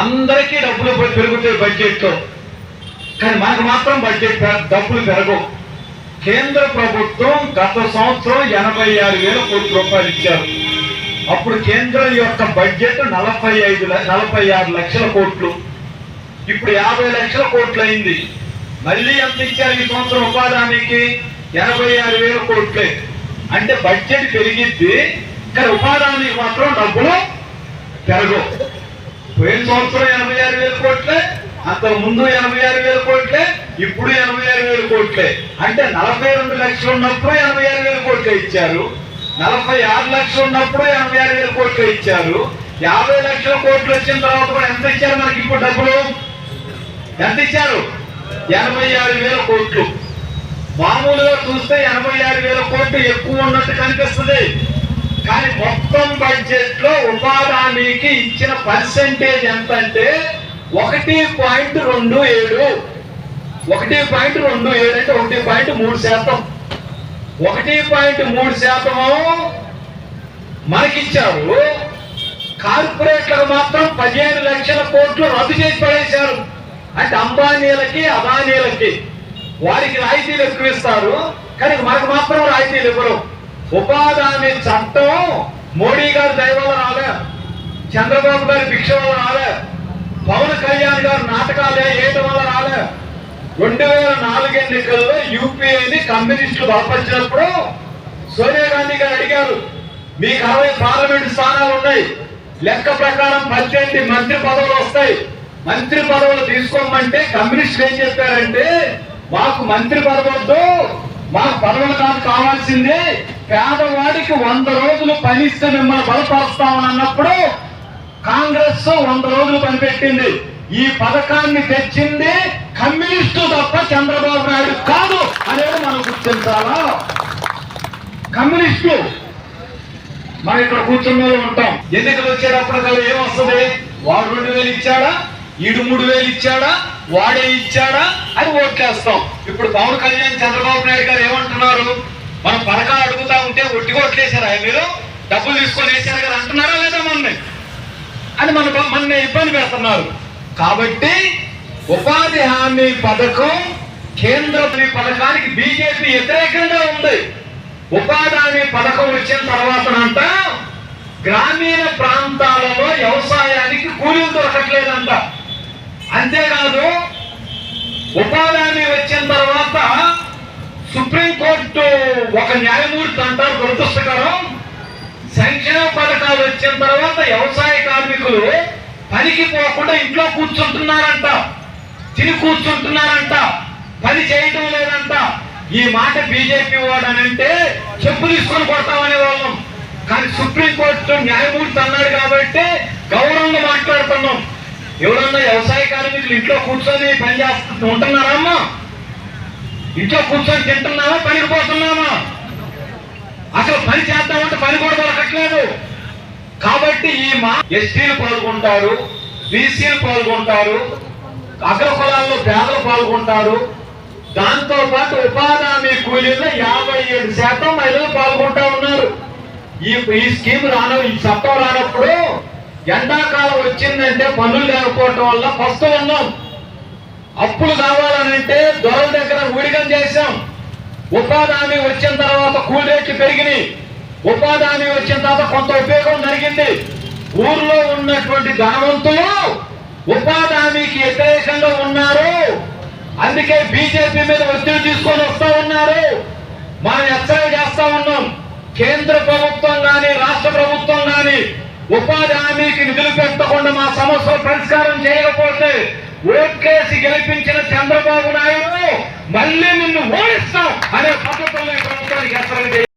అందరికీ డబ్బులు పెరుగుతాయి బడ్జెట్లో కానీ మనకు మాత్రం బడ్జెట్ డబ్బులు పెరగవు. కేంద్ర ప్రభుత్వం గత సంవత్సరం ఎనభై ఆరు వేల కోట్ల రూపాయలు ఇచ్చారు. అప్పుడు కేంద్రం యొక్క బడ్జెట్ నలభై ఐదు నలభై ఆరు లక్షల కోట్లు. ఇప్పుడు యాభై లక్షల కోట్లు అయింది మళ్ళీ ఎంత ఇచ్చారు ఈ సంవత్సరం ఉపాధి హామీకి ఎనభై ఆరు వేల కోట్లే. అంటే బడ్జెట్ పెరిగిద్ది కానీ ఉపాధి హామీకి మాత్రం డబ్బులు పెరగవు. పోయిన సంవత్సరం ఎనభై ఆరు వేల కోట్లే అంత ముందు ఎనభై ఆరు వేల కోట్లే ఇప్పుడు ఎనభై ఆరు వేల కోట్లే. అంటే నలభై రెండు లక్షలు ఉన్నప్పుడు ఎనభై ఆరు వేల కోట్లే ఇచ్చారు. నలభై ఆరు లక్షలు ఉన్నప్పుడు ఎనభై ఆరు వేల కోట్లే ఇచ్చారు. యాభై లక్షల కోట్లు వచ్చిన తర్వాత కూడా ఎంత ఇచ్చారు మనకి ఇప్పుడు డబ్బులు? ఎంత ఇచ్చారు? ఎనభై ఆరు వేల కోట్లు. మామూలుగా చూస్తే ఎనభై ఆరు వేల కోట్లు ఎక్కువ ఉన్నట్టు కనిపిస్తుంది. కానీ మొత్తం బడ్జెట్లో ఉపాధానికి ఇచ్చిన పర్సెంటేజ్ ఎంత అంటే ఒకటి పాయింట్ రెండు ఏడు. ఒకటి పాయింట్ రెండు ఏడు అంటే ఒకటి పాయింట్ మూడు శాతం. ఒకటి పాయింట్ మూడు శాతము మనకిచ్చారు. కార్పొరేట్లకు మాత్రం పదిహేను లక్షల కోట్లు రద్దు చేసి పడేశారు. అంటే అంబానీలకి అదానీలకి. వారికి రాయితీలు ఎక్కువ ఇస్తారు కానీ మనకు మాత్రం రాయితీలు ఇవ్వరు. ఉపాధి చట్టం మోడీ గారు దయవల్ల రాలే చంద్రబాబు గారి భిక్ష వల్ల రాలే పవన్ కళ్యాణ్ గారు నాటకాలే వేయటం వల్ల రాలే రెండు వేల నాలుగు ఎన్నికల్లో యూపీఐని కమ్యూనిస్టులు బలపరిచినప్పుడు సోనియా గాంధీ గారు అడిగారు మీకు అరవై పార్లమెంట్ స్థానాలు ఉన్నాయి. లెక్క ప్రకారం పద్దెనిమిది మంత్రి పదవులు వస్తాయి. మంత్రి పదవులు తీసుకోమంటే కమ్యూనిస్టులు ఏం చెప్పారంటే మాకు మంత్రి పదవద్దు మాకు పదవులు కాదు కావాల్సిందే పేదవాడికి వంద రోజులు పనిస్తే మిమ్మల్ని బలపరుస్తామని అన్నప్పుడు కాంగ్రెస్ వంద రోజులు పనిపెట్టింది. ఈ పథకాన్ని తెచ్చింది కమ్యూనిస్టు తప్ప చంద్రబాబు నాయుడు కాదు అనేది మనం గుర్తించాలా? కమ్యూనిస్టు. మనం ఇక్కడ కూర్చున్న ఉంటాం. ఎన్నికలు వచ్చేటప్పటికల్లా ఏమొస్తుంది వాడు రెండు వేలు ఇచ్చాడా? ఈడు మూడు వేలు ఇచ్చాడా? వాడే ఇచ్చాడా? అని ఓట్లేస్తాం. ఇప్పుడు పవన్ కళ్యాణ్ చంద్రబాబు నాయుడు గారు ఏమంటున్నారు? మనం పథకాలు అడుగుతా ఉంటే ఒట్టి ఓట్లేశారా మీరు డబ్బులు తీసుకొని వేసారు కదా అంటున్నారా లేదా మొన్న అని మన మన ఇబ్బంది పెడుతున్నారు. కాబట్టి ఉపాధి హామీ పథకం కేంద్ర పథకానికి బీజేపీ వ్యతిరేకంగా ఉంది. ఉపాధి హామీ పథకం వచ్చిన తర్వాత అంట గ్రామీణ ప్రాంతాలలో వ్యవసాయానికి కూలీలు దొరకట్లేదంట. అంతేకాదు ఉపాధి హామీ వచ్చిన తర్వాత సుప్రీం సుప్రీంకోర్టు ఒక న్యాయమూర్తి అంటారు దురదృష్టకరం సంక్షేమ పథకాలు వచ్చిన తర్వాత వ్యవసాయ కార్మికులు పనికి పోకుండా ఇంట్లో కూర్చుంటున్నారంట. తిని కూర్చుంటున్నారంట. పని చేయటం లేదంట. ఈ మాట బీజేపీ వాడు అని అంటే చెప్పులు తీసుకొని కొడతామనే వాళ్ళం. కానీ సుప్రీంకోర్టు న్యాయమూర్తి అన్నాడు కాబట్టి గౌరవంగా మాట్లాడుతున్నాం. ఎవరన్నా వ్యవసాయ కార్మికులు ఇంట్లో కూర్చొని పని చేస్తూ ఉంటున్నారమ్మా ఇంట్లో కూర్చొని తింటున్నామా పనికి పోతున్నామా అసలు పని చేద్దామంటే పని కూడా దొరకట్లేదు. కాబట్టి ఈ మా ఎస్టీలు పాల్గొంటారు బీసీలు పాల్గొంటారు అగ్రకులాల్లో పేదలు పాల్గొంటారు. దాంతో పాటు ఉపాధి హామీ కూలీల్లో యాభై ఏడు శాతం మహిళలు పాల్గొంటా ఉన్నారు. ఈ ఈ స్కీమ్ రాను ఈ చట్టం రానప్పుడు ఎండాకాలం వచ్చిందంటే పనులు లేకపోవటం వల్ల ఫస్ట్ ఉన్నాం అప్పులు కావాలనంటే దొరల దగ్గర ఊడిగం చేశాం. ఉపాధి హామీ వచ్చిన తర్వాత కూలి రేట్లు పెరిగినాయి. ఉపాధి హామీ వచ్చిన తర్వాత కొంత ఉపయోగం జరిగింది ఊర్లో ఉన్నటువంటి ధనవంతులు ఉపాధి హామీకి వ్యతిరేకంగా ఉన్నారు. అందుకే బీజేపీ మీద ఒత్తిడి తీసుకొని వస్తూ ఉన్నారు. మనం హెచ్చరిక చేస్తా ఉన్నాం. కేంద్ర ప్రభుత్వం కానీ రాష్ట్ర ప్రభుత్వం కానీ ఉపాధి హామీకి నిధులు పెట్టకుండా మా సమస్యలు పరిష్కారం చేయాలి. ఓట్లేసి గెలిపించిన చంద్రబాబు నాయుడు మళ్ళీ నిన్ను ఓడిస్తాం అనే పద్ధతుల్లో ప్రభుత్వానికి హెచ్చరిక